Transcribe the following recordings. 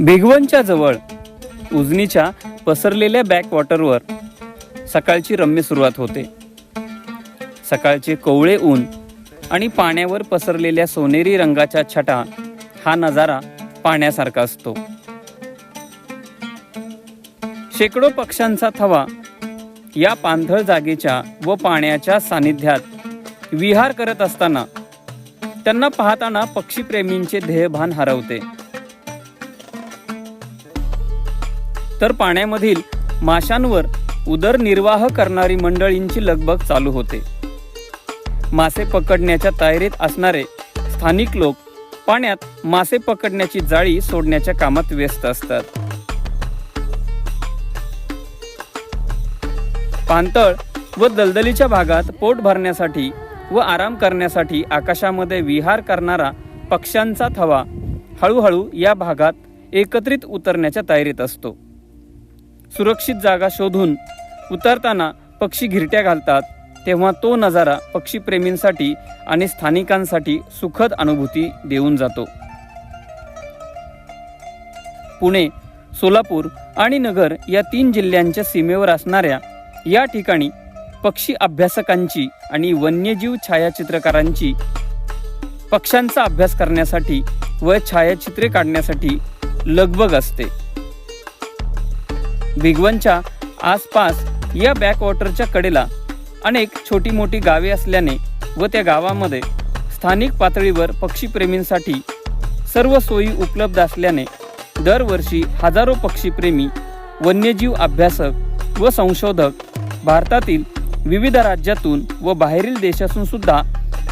भिगवणच्या जवळ उजनीच्या पसरलेल्या बॅकवॉटरवर सकाळची रम्य सुरुवात होते. सकाळचे कोवळे ऊन आणि पाण्यावर पसरलेल्या सोनेरी रंगाच्या छटा हा नजारा पाण्यासारखा असतो. शेकडो पक्ष्यांचा थवा या पाणथळ जागेच्या व पाण्याच्या सानिध्यात विहार करत असताना त्यांना पाहताना पक्षीप्रेमींचे ध्येयभान हरवते. तर पाण्यामधील माशांवर उदरनिर्वाह करणारी मंडळींची लगबग चालू होते. मासे पकडण्याच्या तयारीत असणारे स्थानिक लोक पाण्यात मासे पकडण्याची जाळी सोडण्याच्या कामात व्यस्त असतात. पाणतळ व दलदलीच्या भागात पोट भरण्यासाठी व आराम करण्यासाठी आकाशामध्ये विहार करणारा पक्ष्यांचा थवा हळूहळू या भागात एकत्रित उतरण्याच्या तयारीत असतो. सुरक्षित जागा शोधून उतरताना पक्षी घिरट्या घालतात तेव्हा तो नजारा पक्षीप्रेमींसाठी आणि स्थानिकांसाठी सुखद अनुभूती देऊन जातो. पुणे सोलापूर आणि नगर या तीन जिल्ह्यांच्या सीमेवर असणाऱ्या या ठिकाणी पक्षी अभ्यासकांची आणि वन्यजीव छायाचित्रकारांची पक्ष्यांचा अभ्यास करण्यासाठी व छायाचित्रे काढण्यासाठी लगबग असते. भिगवणच्या आसपास या बॅकवॉटरच्या कडेला अनेक छोटी मोठी गावे असल्याने व त्या गावामध्ये स्थानिक पातळीवर पक्षीप्रेमींसाठी सर्व सोयी उपलब्ध असल्याने दरवर्षी हजारो पक्षीप्रेमी वन्यजीव अभ्यासक व संशोधक भारतातील विविध राज्यातून व बाहेरील देशातून सुद्धा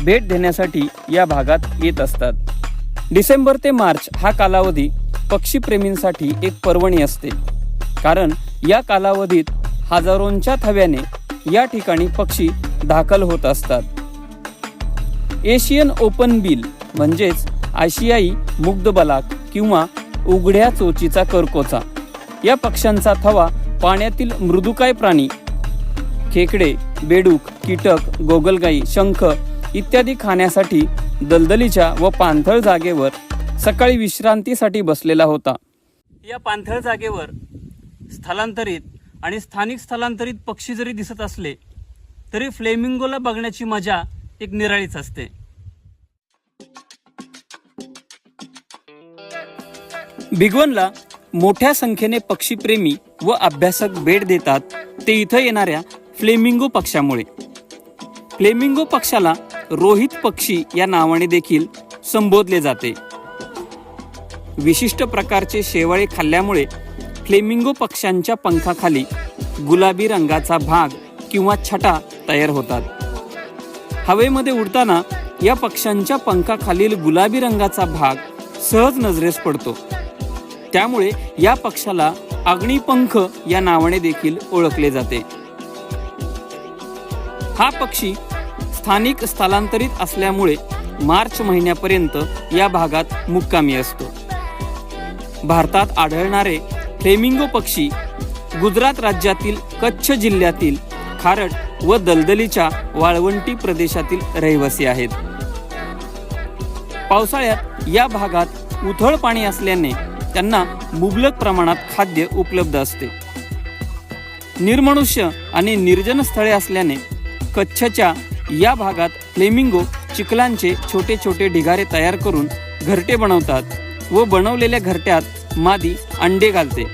भेट देण्यासाठी या भागात येत असतात. डिसेंबर ते मार्च हा कालावधी पक्षीप्रेमींसाठी एक पर्वणी असते. कारण या कालावधीत हजारोंच्या थव्याने या ठिकाणी पक्षी दाखल होत असतात. एशियन ओपन बिल म्हणजेच आशियाई मुग्धबलाक किंवा उघड्या चोचीचा करकोचा. या पक्ष्यांचा थवा पाण्यातील मृदुकाय प्राणी खेकडे बेडूक कीटक गोगलगाई शंख इत्यादी खाण्यासाठी दलदलीच्या व पाणथळ जागेवर सकाळी विश्रांतीसाठी बसलेला होता. या पाणथळ जागेवर स्थलांतरित आणि स्थानिक स्थलांतरित पक्षी जरी दिसत असले तरी फ्लेमिंगोला बघण्याची मजा एक निराळीच असते. बिगवनला मोठ्या संख्येने पक्षीप्रेमी व अभ्यासक भेट देतात ते इथं येणाऱ्या फ्लेमिंगो पक्षामुळे फ्लेमिंगो पक्षाला रोहित पक्षी या नावाने देखील संबोधले जाते. विशिष्ट प्रकारचे शेवाळे खाल्ल्यामुळे फ्लेमिंगो पक्ष्यांच्या पंखाखाली गुलाबी रंगाचा भाग किंवा छटा तयार होतात. हवेमध्ये उडताना या पक्ष्यांच्या पंखाखालील गुलाबी रंगाचा भाग सहज नजरेस पडतो. त्यामुळे या पक्षाला अग्निपंख या नावाने देखील ओळखले जाते. हा पक्षी स्थानिक स्थलांतरित असल्यामुळे मार्च महिन्यापर्यंत या भागात मुक्कामी असतो. भारतात आढळणारे फ्लेमिंगो पक्षी गुजरात राज्यातील कच्छ जिल्ह्यातील खारट व दलदलीच्या वाळवंटी प्रदेशातील रहिवासी आहेत. पावसाळ्यात या भागात उथळ पाणी असल्याने त्यांना मुबलक प्रमाणात खाद्य उपलब्ध असते. निर्मनुष्य आणि निर्जन स्थळे असल्याने कच्छच्या या भागात फ्लेमिंगो चिखलांचे छोटे छोटे ढिगारे तयार करून घरटे बनवतात व बनवलेल्या घरट्यात मादी अंडे घालते.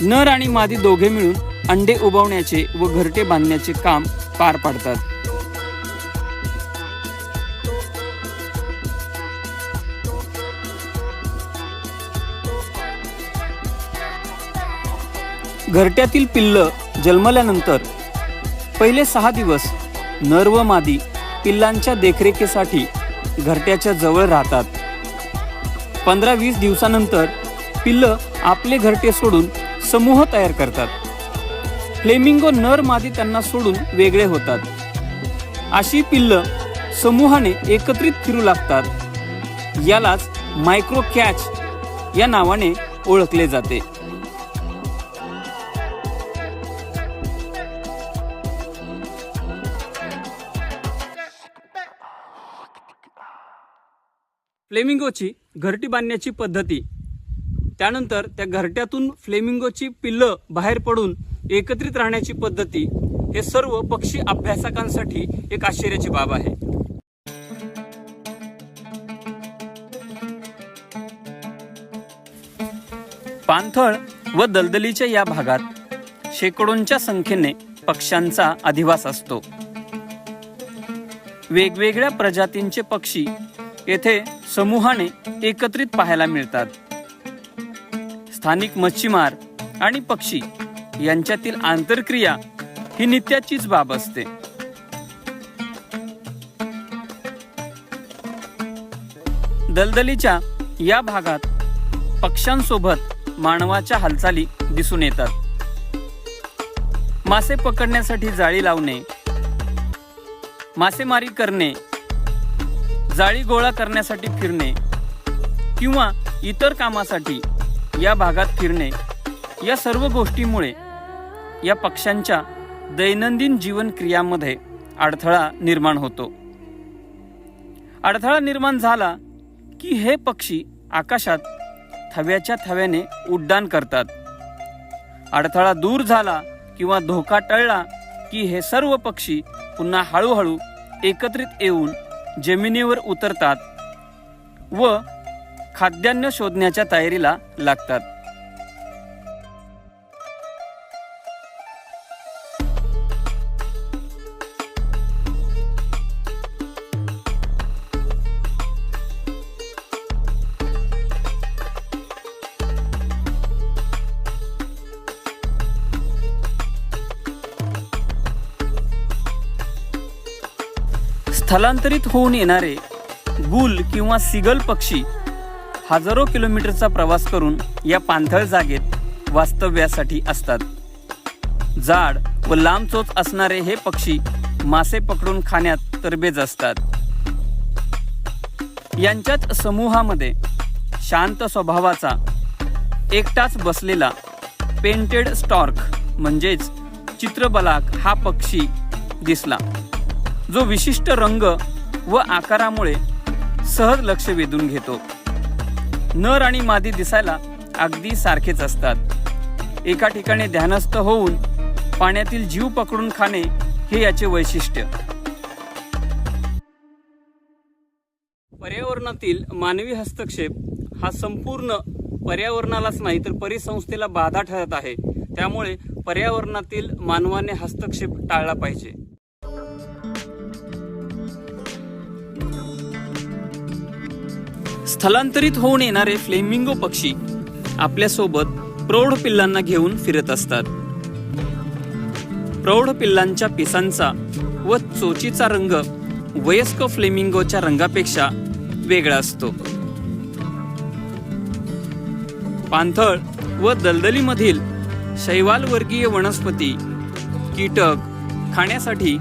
नर आणि मादी दोघे मिळून अंडे उबवण्याचे व घरटे बांधण्याचे काम पार पाडतात. घरट्यातील पिल्ल जन्मल्यानंतर पहिले सहा दिवस नर व मादी पिल्लांच्या देखरेखीसाठी घरट्याच्या जवळ राहतात. पंधरा वीस दिवसानंतर पिल्ल आपले घरटे सोडून समूह तयार करतात. फ्लेमिंगो नर मादी त्यांना सोडून वेगळे होतात. अशी पिल्लं समूहाने एकत्रित फिरू लागतात. यालाच मायक्रो कॅच या नावाने ओळखले जाते. फ्लेमिंगोची घरटी बांधण्याची पद्धती त्यानंतर त्या घरट्यातून फ्लेमिंगोची पिल्लं बाहेर पडून एकत्रित राहण्याची पद्धती हे सर्व पक्षी अभ्यासकांसाठी एक आश्चर्याची बाब आहे. पाणथळ व दलदलीच्या या भागात शेकडोंच्या संख्येने पक्ष्यांचा अधिवास असतो. वेगवेगळ्या प्रजातींचे पक्षी येथे समूहाने एकत्रित पाहायला मिळतात. स्थानिक मच्छीमार आणि पक्षी यांच्यातील आंतरक्रिया ही नित्याचीच बाब असते. दलदलीच्या या भागात पक्ष्यांसोबत मानवाच्या हालचाली दिसून येतात. मासे पकडण्यासाठी जाळी लावणे मासेमारी करणे जाळी गोळा करण्यासाठी फिरणे किंवा इतर कामासाठी या भागात फिरणे या सर्व गोष्टीमुळे या पक्ष्यांच्या दैनंदिन जीवन क्रियामध्ये अडथळा निर्माण होतो. अडथळा निर्माण झाला की हे पक्षी आकाशात थव्याच्या थव्याने उड्डाण करतात. अडथळा दूर झाला किंवा धोका टळला की हे सर्व पक्षी पुन्हा हळूहळू एकत्रित येऊन जमिनीवर उतरतात व खाद्यान्न शोधण्याच्या तयारीला लागतात. स्थलांतरित होऊन येणारे गुल किंवा सिगल पक्षी हजारो किलोमीटरचा प्रवास करून या पाणथळ जागेत वास्तव्यासाठी असतात. जाड व लांब चोच असणारे हे पक्षी मासे पकडून खाण्यात तरबेज असतात. यांच्याच समूहामध्ये शांत स्वभावाचा एकटाच बसलेला पेंटेड स्टॉर्क म्हणजेच चित्रबलाक हा पक्षी दिसला. जो विशिष्ट रंग व आकारामुळे सहज लक्ष वेधून घेतो. नर आणि मादी दिसायला अगदी सारखेच असतात. एका ठिकाणी ध्यानस्थ होऊन पाण्यातील जीव पकडून खाणे हे याचे वैशिष्ट्य. पर्यावरणातील मानवी हस्तक्षेप हा संपूर्ण पर्यावरणालाच नाही तर परिसंस्थेला बाधा ठरत आहे. त्यामुळे पर्यावरणातील मानवाने हस्तक्षेप टाळला पाहिजे. स्थलांतरित होऊन येणारे फ्लेमिंगो पक्षी आपल्यासोबत प्रौढ पिल्लांना घेऊन फिरत असतात. प्रौढ पिल्लांच्या पिसांचा व चोचीचा रंग वयस्क फ्लेमिंगोच्या रंगापेक्षा वेगळा असतो. पाणथळ व दलदलीमधील शैवालवर्गीय वनस्पती कीटक खाण्यासाठी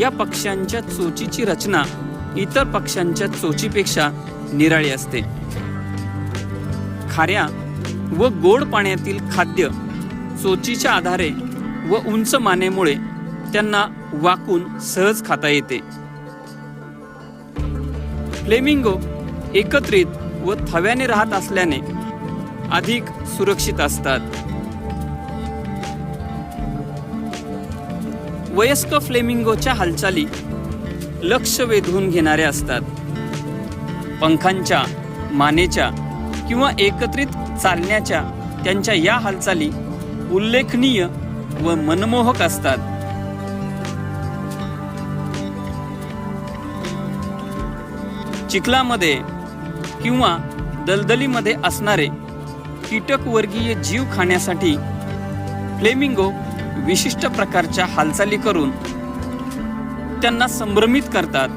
या पक्ष्यांच्या चोचीची रचना इतर पक्ष्यांच्या चोचीपेक्षा निराळी असते. खाऱ्या व गोड पाण्यातील खाद्य चोचीच्या आधारे व उंच मानेमुळे त्यांना वाकून सहज खाता येते. फ्लेमिंगो एकत्रित व थव्याने राहत असल्याने अधिक सुरक्षित असतात. वयस्क फ्लेमिंगोच्या हालचाली लक्ष वेधून घेणाऱ्या असतात. पंखांच्या मानेच्या किंवा एकत्रित चालण्याच्या त्यांच्या या हालचाली उल्लेखनीय व मनमोहक असतात. चिखलामध्ये किंवा दलदलीमध्ये असणारे कीटकवर्गीय जीव खाण्यासाठी फ्लेमिंगो विशिष्ट प्रकारच्या हालचाली करून त्यांना संभ्रमित करतात.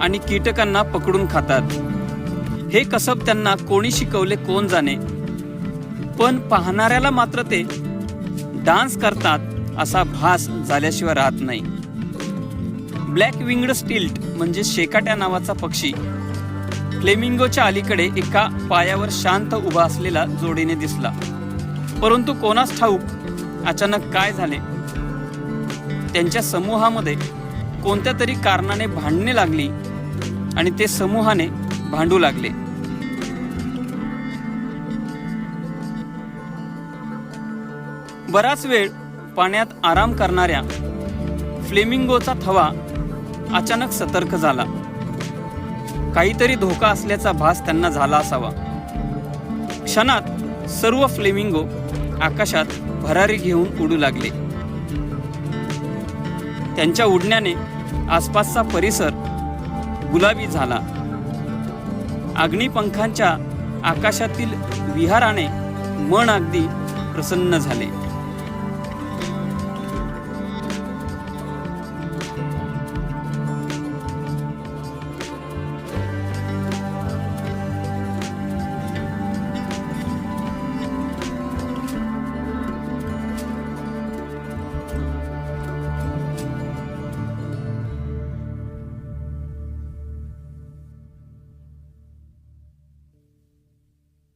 आणि कीटकांना पकडून खातात. हे कसब त्यांना कोणी शिकवले कोण जाणे. पण पाहणाऱ्याला मात्र ते डान्स करतात असा भास झाल्याशिवाय राहत नाही. ब्लॅक विंगड स्टिल्ट म्हणजे शेकाट्या नावाचा पक्षी. फ्लेमिंगोच्या अलीकडे एका पायावर शांत उभा असलेला जोडीने दिसला. परंतु कोणास ठाऊक अचानक काय झाले? त्यांच्या समूहामध्ये कोणत्या तरी कारणाने भांडणे लागली? आणि ते समूहाने भांडू लागले. बराच वेळ पाण्यात आराम करणाऱ्या फ्लेमिंगोचा थवा अचानक सतर्क झाला. काहीतरी धोका असल्याचा भास त्यांना झाला असावा. क्षणात सर्व फ्लेमिंगो आकाशात भरारी घेऊन उडू लागले. त्यांच्या उडण्याने आसपासचा परिसर गुलाबी झाला. अग्निपंखांच्या आकाशातील विहाराने मन अगदी प्रसन्न झाले.